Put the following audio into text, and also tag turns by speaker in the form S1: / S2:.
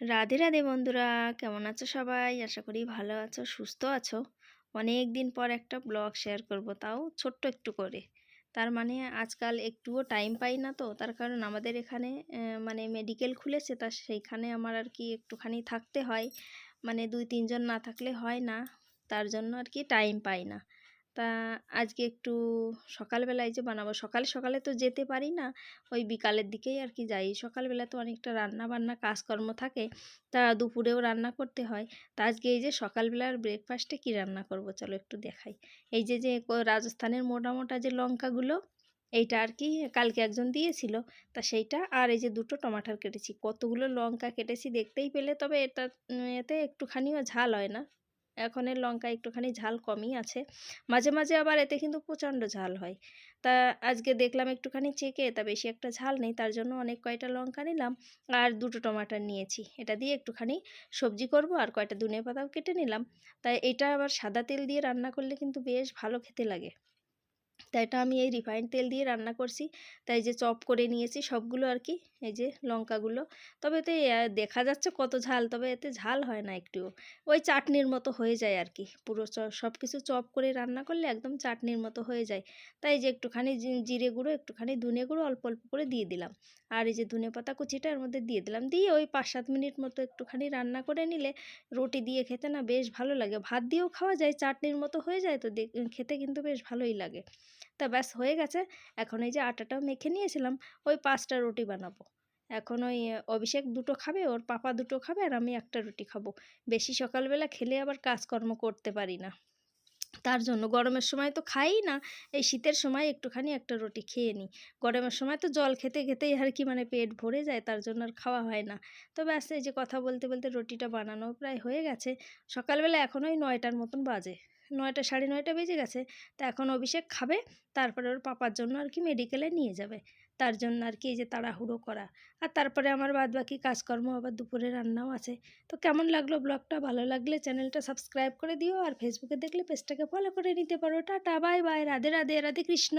S1: রাধে রাধে বন্ধুরা, কেমন আছো সবাই? আশা করি ভালো আছো, সুস্থ আছো। অনেক দিন পর একটা ব্লগ শেয়ার করব, তাও ছোট্ট একটু করে। তার মানে আজকাল একটুও টাইম পাই না তো, তার কারণ আমাদের এখানে মানে মেডিকেল খুলেছে, তা সেইখানে আমার আর কি একটুখানি থাকতে হয়। মানে দুই, তিনজন না থাকলে হয় না, তার জন্য আর কি টাইম পাই না। তা আজকে একটু সকালবেলায় যে বানাবো। সকালে সকালে তো যেতে পারি না, ওই বিকালের দিকেই আর কি যাই। সকালবেলা তো অনেকটা রান্না বান্না কাজকর্ম থাকে, তা দুপুরেও রান্না করতে হয়। তা আজকে এই যে সকালবেলার ব্রেকফাস্টে কি রান্না করব? চলো একটু দেখাই। এই যে যে রাজস্থানের মোটা মোটা যে লঙ্কাগুলো, এইটা আর কি কালকে একজন দিয়েছিল, তা সেইটা আর এই যে দুটো টমাটার কেটেছি। কতগুলো লঙ্কা কেটেছি দেখতেই পেলে, তবে এটা এতে একটুখানিও ঝাল হয় না। এখনের লঙ্কা একটুখানি ঝাল কমই আছে। মাঝে মাঝে আবার এতে কিন্তু প্রচণ্ড ঝাল হয়। তা আজকে দেখলাম একটুখানি চেকে, তা বেশি একটা ঝাল নেই, তার জন্য অনেক কয়টা লঙ্কা নিলাম আর দুটো টমাটার নিয়েছি। এটা দিয়ে একটুখানি সবজি করব আর কয়টা ধনে পাতাও কেটে নিলাম। তাই এটা আবার সাদা তেল দিয়ে রান্না করলে কিন্তু বেশ ভালো খেতে লাগে। তাই এটা আমি এই রিফাইন তেল দিয়ে রান্না করছি। তাই যে চপ করে নিয়েছি সবগুলো আর কি, এই যে লঙ্কাগুলো। তবে এতে দেখা যাচ্ছে কত ঝাল, তবে এতে ঝাল হয় না একটুও। ওই চাটনির মতো হয়ে যায় আর কি, পুরো সব কিছু চপ করে রান্না করলে একদম চাটনির মতো হয়ে যায়। তাই যে একটুখানি জিরে গুঁড়ো, একটুখানি ধনে গুঁড়ো অল্প অল্প করে দিয়ে দিলাম। আর এই যে ধনে পাতা কুচিটা এর মধ্যে দিয়ে দিলাম। দিয়ে ওই পাঁচ সাত মিনিট মতো একটুখানি রান্না করে নিলে রুটি দিয়ে খেতে না বেশ ভালো লাগে। ভাত দিয়েও খাওয়া যায়, চাটনির মতো হয়ে যায় তো খেতে কিন্তু বেশ ভালোই লাগে। তা ব্যাস হয়ে গেছে। এখন এই যে আটাটাও মেখে নিয়েছিলাম, ওই পাঁচটা রুটি বানাবো। এখন ওই অভিষেক দুটো খাবে, ওর পাপা দুটো খাবে আর আমি একটা রুটি খাব। বেশি সকালবেলা খেলে আবার কাজকর্ম করতে পারি না। তার জন্য গরমের সময় তো খাই না, এই শীতের সময় একটুখানি একটা রুটি খেয়ে নিই। গরমের সময় তো জল খেতে খেতেই আর কি মানে পেট ভরে যায়, তার জন্য আর খাওয়া হয় না। তো ব্যাস এই যে কথা বলতে বলতে রুটিটা বানানো প্রায় হয়ে গেছে। সকালবেলা এখন ওই নয়টার মতন বাজে। নয়টা সাড়ে নয়টা বেজে গেছে, তা এখন অভিষেক খাবে, তারপরে ওর পাপার জন্য আর কি মেডিকেলে নিয়ে যাবে। তার জন্য আর কি এই যে তাড়াহুড়ো করা। আর তারপরে আমার বাদ বাকি কাজকর্ম, আবার দুপুরে রান্নাও আছে। তো কেমন লাগল ব্লগটা? ভালো লাগলে চ্যানেলটা সাবস্ক্রাইব করে দিও, আর ফেসবুকে দেখলে পেজটাকে ফলো করে নিতে পারো। Tata bye bye Radhe Radhe Radhe Krishna.